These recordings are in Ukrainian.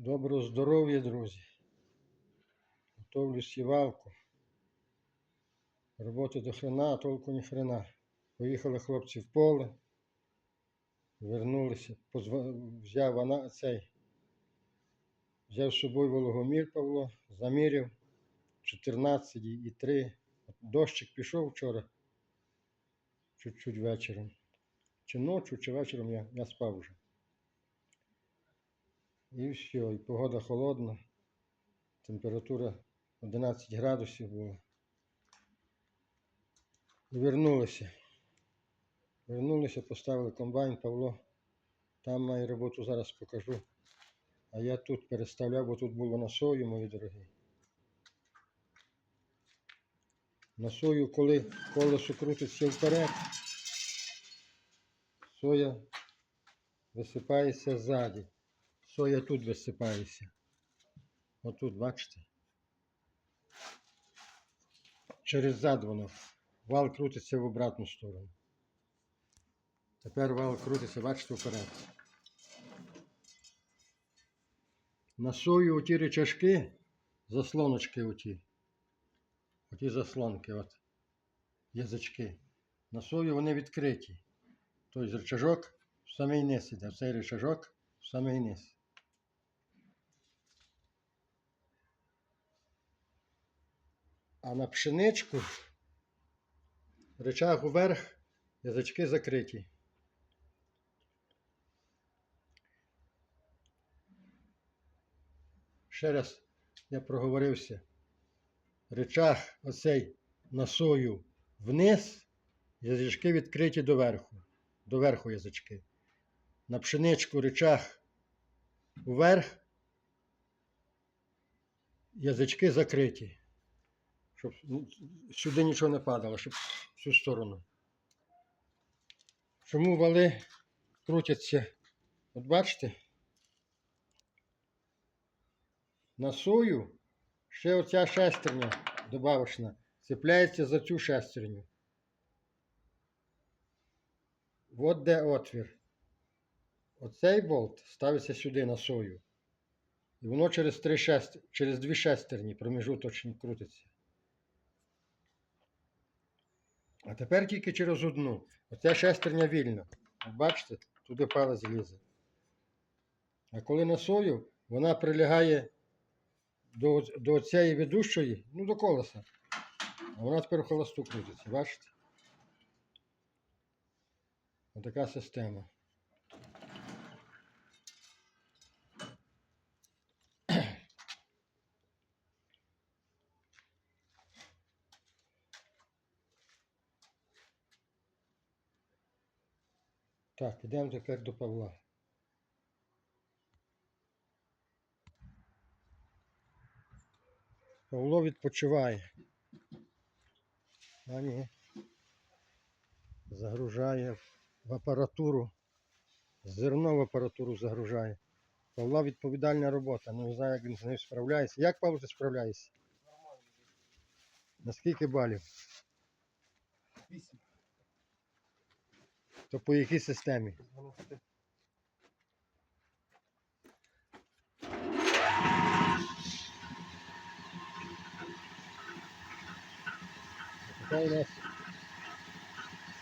Доброго здоров'я, друзі. Готовлю сівалку. Роботи до хрена, а толку ні хрена. Поїхали хлопці в поле. Вернулися. Позва- Взяв вона цей. Взяв з собою вологомір Павло, заміряв 14 і 3. Дощик пішов вчора. Чуть-чуть вечором. Чи ночі, чи вечором я, я спав вже. І все, і погода холодна. Температура 11 градусів була. І вернулися. Вернулися, поставили комбайн, Павло. Там має роботу зараз покажу. А я тут переставляв, бо тут було на сою, мої дорогі. На сою, коли колесо крутиться вперед, соя висипається ззаді. Соя тут висипається. Отут, бачите? Через зад воно. Вал крутиться в обратну сторону. Тепер вал крутиться, бачите, вперед. На сою оті речашки, заслоночки оті. Оті заслонки, от. Язички. На сою вони відкриті. Тобто речажок в самий низ іде. Цей речажок в самий низ. А на пшеничку речаг уверх, язички закриті. Ще раз я проговорився. Речах оцей на сою вниз, язички відкриті доверху. Доверху язички. На пшеничку речах уверх, язички закриті. Щоб ну, сюди нічого не падало, щоб в цю сторону. Чому вали крутяться? От бачите? На сою ще оця шестерня добавочна цепляється за цю шестерню. От де отвір. Оцей болт ставиться сюди на сою. І воно через, три шестер... через дві шестерні проміжуточні крутиться. А тепер тільки через одну. Оця шестерня вільна. Бачите, туди палець лізе. А коли на сою, вона прилягає до, до цієї ведущої, ну до колеса. А вона тепер холосту крутиться, бачите? Отака система. Так, ідемо тепер до Павла. Павло відпочиває. А ні. Загружає в апаратуру. Зерно в апаратуру загружає. Павла відповідальна робота. Ну, не знаю, як він з нею справляється. Як Павло ти справляєшся? На скільки балів? Вісім. То по якій системі? Така у нас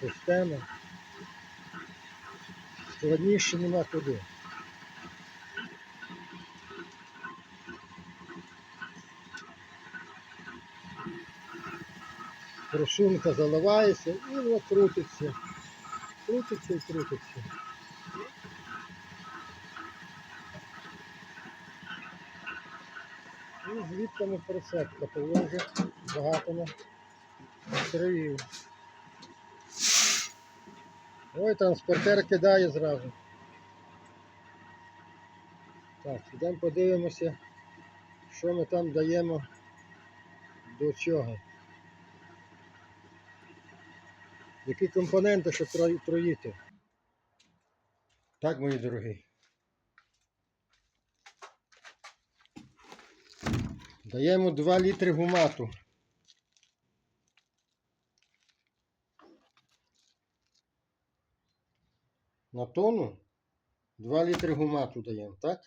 система. Складніше нема куди. Крушунка заливається і воно крутиться. Крутиться і крутиться. І звідками прицепка положить багато на строїв. Ой, транспортер кидає зразу. Так, ідемо подивимося, що ми там даємо до чого. Які компоненти, щоб тро- троїти. Так, мої дорогі. Даємо 2 літри гумату. На тонну 2 літри гумату даємо, так?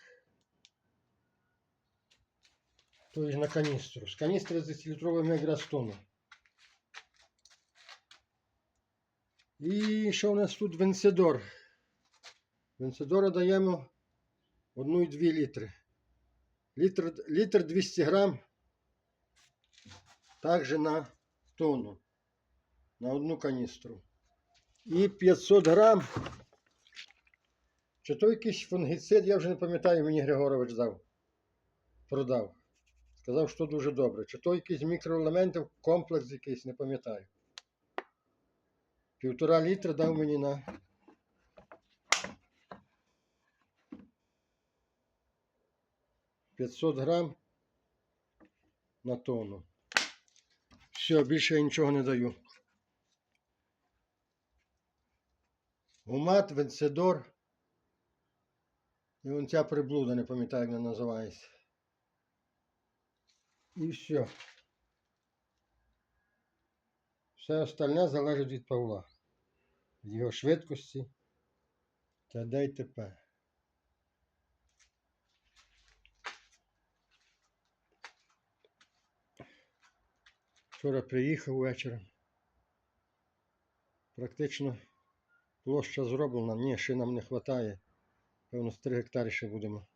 Тобто на каністру. З каністри з 10-літровим якраз тонну. І що у нас тут Венседор? Венседора даємо 1,2 літри. Літр, літр 200 грам. Також на тонну. На одну каністру. І 500 грам. Чи то якийсь фунгіцид, я вже не пам'ятаю, мені Григорович дав. Продав. Сказав, що дуже добре. Чи то якісь мікроелементи, комплекс якийсь, не пам'ятаю. Півтора літра дав мені на. П'ятсот грам на тонну. Все, більше я нічого не даю. Умат, венцедор. І вон ця приблуда, не пам'ятаю, як вона називається. І все. Все остальне залежить від Павла. Від його швидкості та де й. Вчора приїхав вечором. Практично площа зроблена. Ні, ще нам не вистачає. Певно, з 3 гектари ще будемо.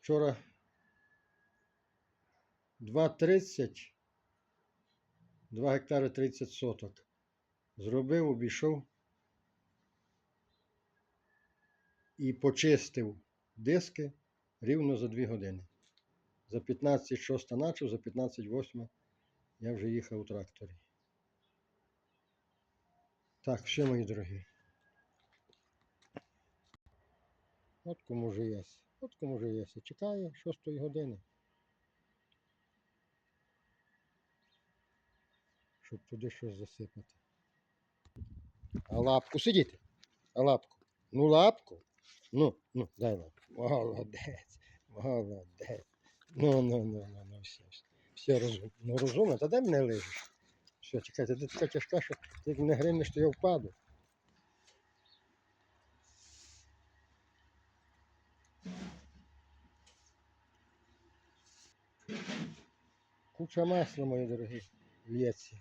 Вчора 2,30, 2 гектари 30 соток. Зробив, обійшов і почистив диски рівно за 2 години. За 15 шоста начав, за 15 восьма я вже їхав у тракторі. Так, все, мої дорогі. От кому вже є. От кому вже є. Чекає 6 години. Щоб туди щось засипати. А лапку сидіти. А лапку. Ну лапку. Ну, ну, дай лапку. Молодець. Молодець. Ну, ну, ну, ну, ну, все. все. Все розум. Ну розумно, та де мене лежиш? Все, чекайте, ти така тяжка, що ти не гримнеш, то я впаду. Куча масла, мої дорогі, лється.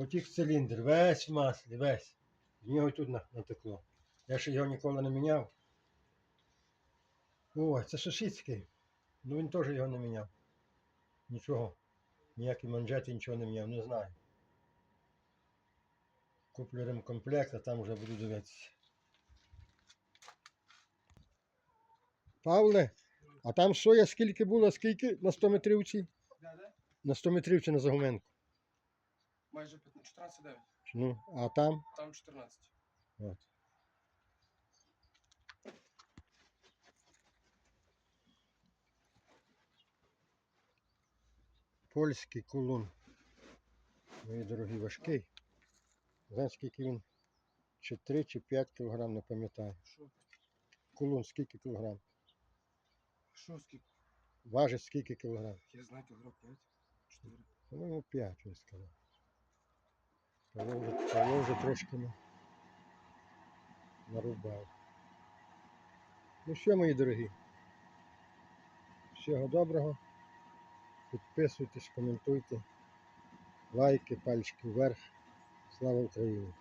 В- Потік циліндр, весь в маслі, весь. З нього тут натекло. Я ще його ніколи не міняв. О, це сусідський. Ну він теж його не міняв. Нічого. Ніякі манжети нічого не міняв, не знаю. Куплю ремкомплект, а там вже буду дивитися. Павле, а там соя скільки було, скільки на 100 метрівці? На 100 метрівці на Загуменку. Майже 15, 14,9. Ну, а там? Там 14. От. Польський кулун. Мої дорогі важкий. Знаєте, скільки він? Чи 3, чи 5 кілограм, не пам'ятаю. Що? Кулун скільки кілограм? Що скільки? Важить скільки кілограм? Я знаю, кілограм 5, 4. По-моєму, 5 він сказав. Павло вже, трошки на- нарубав. Ну що, мої дорогі? Всього доброго. Підписуйтесь, коментуйте. Лайки, пальчики вверх. Слава Україні!